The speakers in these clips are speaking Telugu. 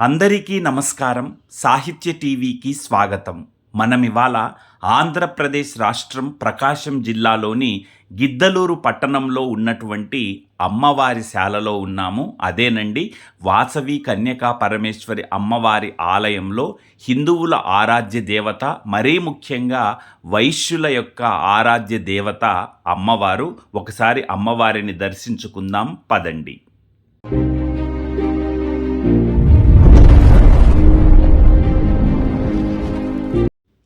అందరికీ నమస్కారం. సాహిత్య టీవీకి స్వాగతం. మనం ఇవాళ ఆంధ్రప్రదేశ్ రాష్ట్రం ప్రకాశం జిల్లాలోని గిద్దలూరు పట్టణంలో ఉన్నటువంటి అమ్మవారి శాలలో ఉన్నాము. అదేనండి వాసవి కన్యకా పరమేశ్వరి అమ్మవారి ఆలయంలో హిందువుల ఆరాధ్య దేవత మరీ ముఖ్యంగా వైశ్యుల యొక్క ఆరాధ్య దేవత అమ్మవారు. ఒకసారి అమ్మవారిని దర్శించుకుందాం. పదండి.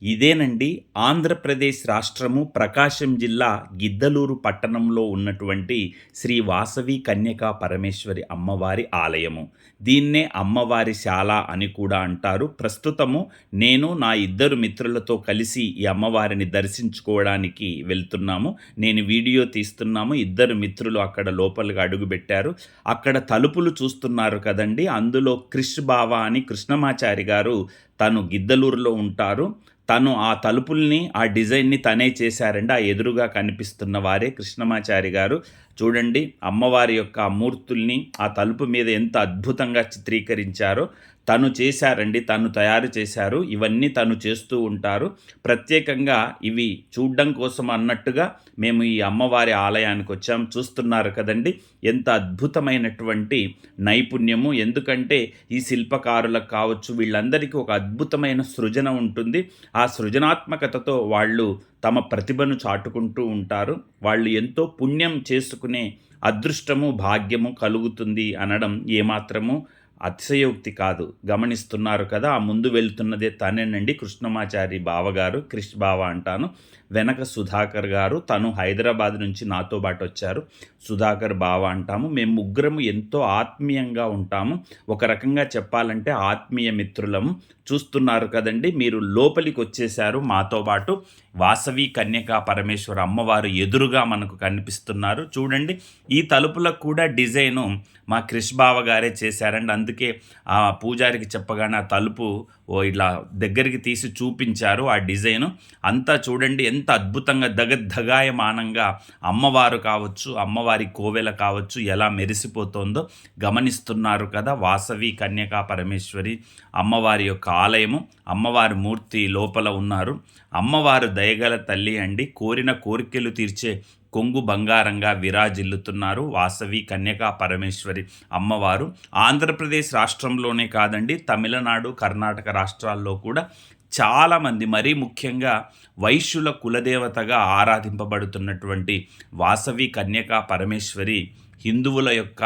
ఇదేనండి ఆంధ్రప్రదేశ్ రాష్ట్రము ప్రకాశం జిల్లా గిద్దలూరు పట్టణంలో ఉన్నటువంటి శ్రీ వాసవి కన్యకా పరమేశ్వరి అమ్మవారి ఆలయము. దీన్నే అమ్మవారి శాల అని కూడా అంటారు. ప్రస్తుతము నేను నా ఇద్దరు మిత్రులతో కలిసి ఈ అమ్మవారిని దర్శించుకోవడానికి వెళ్తున్నాము. నేను వీడియో తీస్తున్నాము. ఇద్దరు మిత్రులు అక్కడ లోపలిగా అడుగుపెట్టారు అక్కడ తలుపులు చూస్తున్నారు కదండి. అందులో క్రిష్ బావా అని కృష్ణమాచారి గారు తను గిద్దలూరులో ఉంటారు. తను ఆ తలుపుల్ని ఆ డిజైన్ని తనే చేశారండి. ఆ ఎదురుగా కనిపిస్తున్న వారే కృష్ణమాచారి గారు. చూడండి అమ్మవారి యొక్క ఆ మూర్తుల్ని ఆ తలుపు మీద ఎంత అద్భుతంగా చిత్రీకరించారో. తను చేశారండి తను తయారు చేశారు ఇవన్నీ తను చేస్తూ ఉంటారు. ప్రత్యేకంగా ఇవి చూడడం కోసం అన్నట్టుగా మేము ఈ అమ్మవారి ఆలయానికి వచ్చాం. చూస్తున్నారు కదండి ఎంత అద్భుతమైనటువంటి నైపుణ్యము. ఎందుకంటే ఈ శిల్పకారులకు కావచ్చు వీళ్ళందరికీ ఒక అద్భుతమైన సృజన ఉంటుంది. ఆ సృజనాత్మకతతో వాళ్ళు తమ ప్రతిభను చాటుకుంటూ ఉంటారు. వాళ్ళు ఎంతో పుణ్యం చేసుకునే అదృష్టము భాగ్యము కలుగుతుంది అనడం ఏమాత్రము అతిశయోక్తి కాదు. గమనిస్తున్నారు కదా ఆ ముందు వెళ్తున్నదే తనేనండి కృష్ణమాచారి బావగారు క్రిష్ బావ అంటాను. వెనక సుధాకర్ గారు తను హైదరాబాద్ నుంచి నాతో పాటు వచ్చారు. సుధాకర్ బావ అంటాము. మేము ముగ్గురము ఎంతో ఆత్మీయంగా ఉంటాము. ఒక రకంగా చెప్పాలంటే ఆత్మీయ మిత్రులము. చూస్తున్నారు కదండి మీరు లోపలికి వచ్చేశారు. మాతో పాటు వాసవి కన్యకా పరమేశ్వర అమ్మవారు ఎదురుగా మనకు కనిపిస్తున్నారు. చూడండి ఈ తలుపులకు కూడా డిజైను మా క్రిష్ బావ గారే చేశారండి. అందుకే అందుకే ఆ పూజారికి చెప్పగానే ఆ తలుపు ఓ ఇలా దగ్గరికి తీసి చూపించారు ఆ డిజైను. అంతా చూడండి ఎంత అద్భుతంగా దగద్దగాయమానంగా అమ్మవారు కావచ్చు అమ్మవారి కోవెల కావచ్చు ఎలా మెరిసిపోతుందో గమనిస్తున్నారు కదా వాసవి కన్యకా పరమేశ్వరి అమ్మవారి యొక్క ఆలయము. అమ్మవారి మూర్తి లోపల ఉన్నారు. అమ్మవారు దయగల తల్లి అండి కోరిన కోరికలు తీర్చే కొంగు బంగారంగా విరాజిల్లుతున్నారు వాసవి కన్యకా పరమేశ్వరి అమ్మవారు. ఆంధ్రప్రదేశ్ రాష్ట్రంలోనే కాదండి తమిళనాడు కర్ణాటక రాష్ట్రాల్లో కూడా చాలామంది మరీ ముఖ్యంగా వైశ్యుల కులదేవతగా ఆరాధింపబడుతున్నటువంటి వాసవి కన్యకా పరమేశ్వరి హిందువుల యొక్క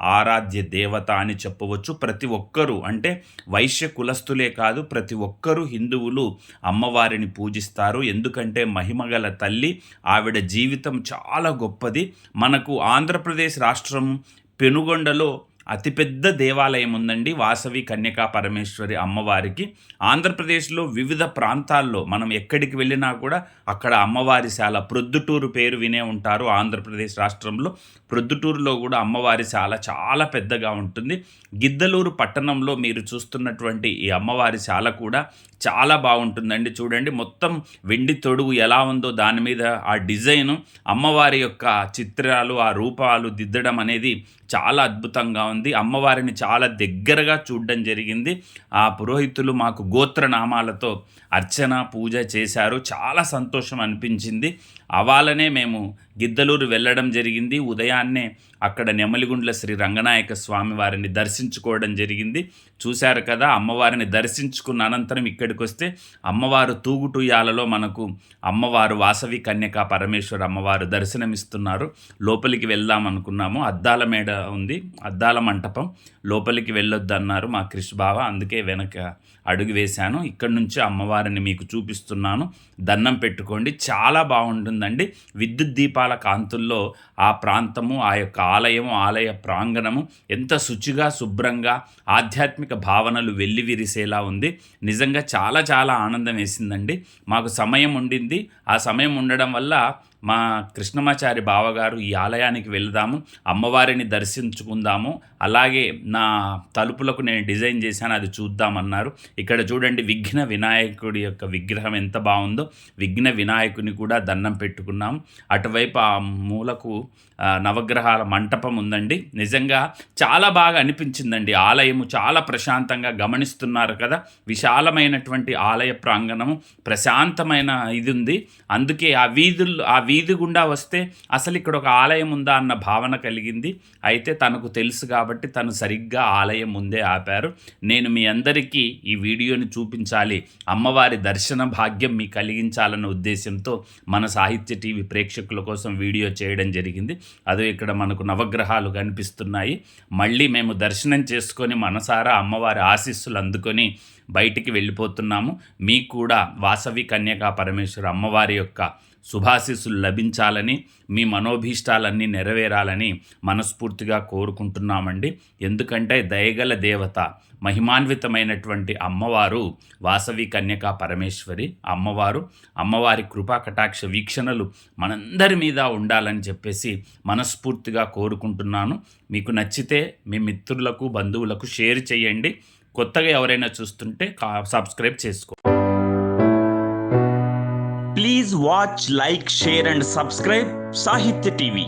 ఆరాధ్య దేవత అని చెప్పవచ్చు. ప్రతి ఒక్కరూ అంటే వైశ్య కులస్తులే కాదు ప్రతి ఒక్కరూ హిందువులు అమ్మవారిని పూజిస్తారు. ఎందుకంటే మహిమగల తల్లి ఆవిడ జీవితం చాలా గొప్పది. మనకు ఆంధ్రప్రదేశ్ రాష్ట్రం పెనుగొండలో అతిపెద్ద దేవాలయం ఉందండి వాసవి కన్యకా పరమేశ్వరి అమ్మవారికి. ఆంధ్రప్రదేశ్లో వివిధ ప్రాంతాల్లో మనం ఎక్కడికి వెళ్ళినా కూడా అక్కడ అమ్మవారి శాల ప్రొద్దుటూరు పేరు వినే ఉంటారు ఆంధ్రప్రదేశ్ రాష్ట్రంలో. ప్రొద్దుటూరులో కూడా అమ్మవారి శాల చాలా పెద్దగా ఉంటుంది. గిద్దలూరు పట్టణంలో మీరు చూస్తున్నటువంటి ఈ అమ్మవారి శాల కూడా చాలా బాగుంటుందండి. చూడండి మొత్తం వెండి తొడుగు ఎలా ఉందో దాని మీద ఆ డిజైను అమ్మవారి యొక్క చిత్రాలు ఆ రూపాలు దిద్దడం అనేది చాలా అద్భుతంగా ఉంది అమ్మవారిని చాలా దగ్గరగా చూడడం జరిగింది. ఆ పురోహితులు మాకు గోత్రనామాలతో అర్చన పూజ చేశారు. చాలా సంతోషం అనిపించింది. అవాలనే మేము గిద్దలూరు వెళ్ళడం జరిగింది. ఉదయాన్నే అక్కడ నెమలిగుండ్ల శ్రీ రంగనాయక స్వామి వారిని దర్శించుకోవడం జరిగింది. చూశారు కదా అమ్మవారిని దర్శించుకున్న అనంతరం ఇక్కడికి వస్తే అమ్మవారు తూగుటుయాలలో మనకు అమ్మవారు వాసవి కన్యక పరమేశ్వర అమ్మవారు దర్శనమిస్తున్నారు. లోపలికి వెళ్దాం అనుకున్నాము. అద్దాల మేడ ఉంది. అద్దాల మంటపం. లోపలికి వెళ్ళొద్దన్నారు మా క్రిష్ బావ అందుకే వెనక అడుగు వేశాను. ఇక్కడ నుంచి అమ్మవారిని మీకు చూపిస్తున్నాను. దండం పెట్టుకోండి. చాలా బాగుంటుందండి. విద్యుత్ దీపాల కాంతుల్లో ఆ ప్రాంతము ఆ యొక్క ఆలయము ఆలయ ప్రాంగణము ఎంత శుచిగా శుభ్రంగా ఆధ్యాత్మిక భావనలు వెల్లివిరిసేలా ఉంది. నిజంగా చాలా చాలా ఆనందం వేసిందండి. మాకు సమయం ఉండింది. ఆ సమయం ఉండడం వల్ల మా కృష్ణమాచారి బావగారు ఈ ఆలయానికి వెళదాము అమ్మవారిని దర్శించుకుందాము అలాగే నా తలుపులకు నేను డిజైన్ చేశాను అది చూద్దామన్నారు. ఇక్కడ చూడండి విఘ్న వినాయకుడి యొక్క విగ్రహం ఎంత బాగుందో విఘ్న వినాయకుని కూడా దండం పెట్టుకున్నాము. అటువైపు ఆ మూలకు నవగ్రహాల మంటపం ఉందండి. నిజంగా చాలా బాగా అనిపించిందండి. ఆలయము చాలా ప్రశాంతంగా గమనిస్తున్నారు కదా. విశాలమైనటువంటి ఆలయ ప్రాంగణము ప్రశాంతమైన ఇది ఉంది. అందుకే ఆ వీధుల్లో ఆ వీధి గుండా వస్తే అసలు ఇక్కడ ఒక ఆలయం ఉందా అన్న భావన కలిగింది. అయితే తనకు తెలుసు కాబట్టి తను సరిగ్గా ఆలయం ముందే ఆపారు. నేను మీ అందరికీ ఈ వీడియోని చూపించాలి. అమ్మవారి దర్శన భాగ్యం మీ కలిగించాలన్న ఉద్దేశంతో మన సాహిత్య టీవీ ప్రేక్షకుల కోసం వీడియో చేయడం జరిగింది. అదే ఇక్కడ మనకు నవగ్రహాలు కనిపిస్తున్నాయి. మళ్ళీ మేము దర్శనం చేసుకొని మనసారా అమ్మవారి ఆశీస్సులు అందుకొని బయటికి వెళ్ళిపోతున్నాము. మీకు కూడా వాసవి కన్యకా పరమేశ్వర అమ్మవారి యొక్క శుభాశీస్సులు లభించాలని మీ మనోభీష్టాలన్నీ నెరవేరాలని మనస్ఫూర్తిగా కోరుకుంటున్నామండి. ఎందుకంటే దయగల దేవత మహిమాన్వితమైనటువంటి అమ్మవారు వాసవి కన్యకా పరమేశ్వరి అమ్మవారు. అమ్మవారి కృపా కటాక్ష వీక్షణలు మనందరి మీద ఉండాలని చెప్పేసి మనస్ఫూర్తిగా కోరుకుంటున్నాను. మీకు నచ్చితే మీ మిత్రులకు బంధువులకు షేర్ చేయండి. కొత్తగా ఎవరైనా చూస్తుంటే సబ్స్క్రైబ్ చేసుకో. Please watch like share and subscribe Sahitya TV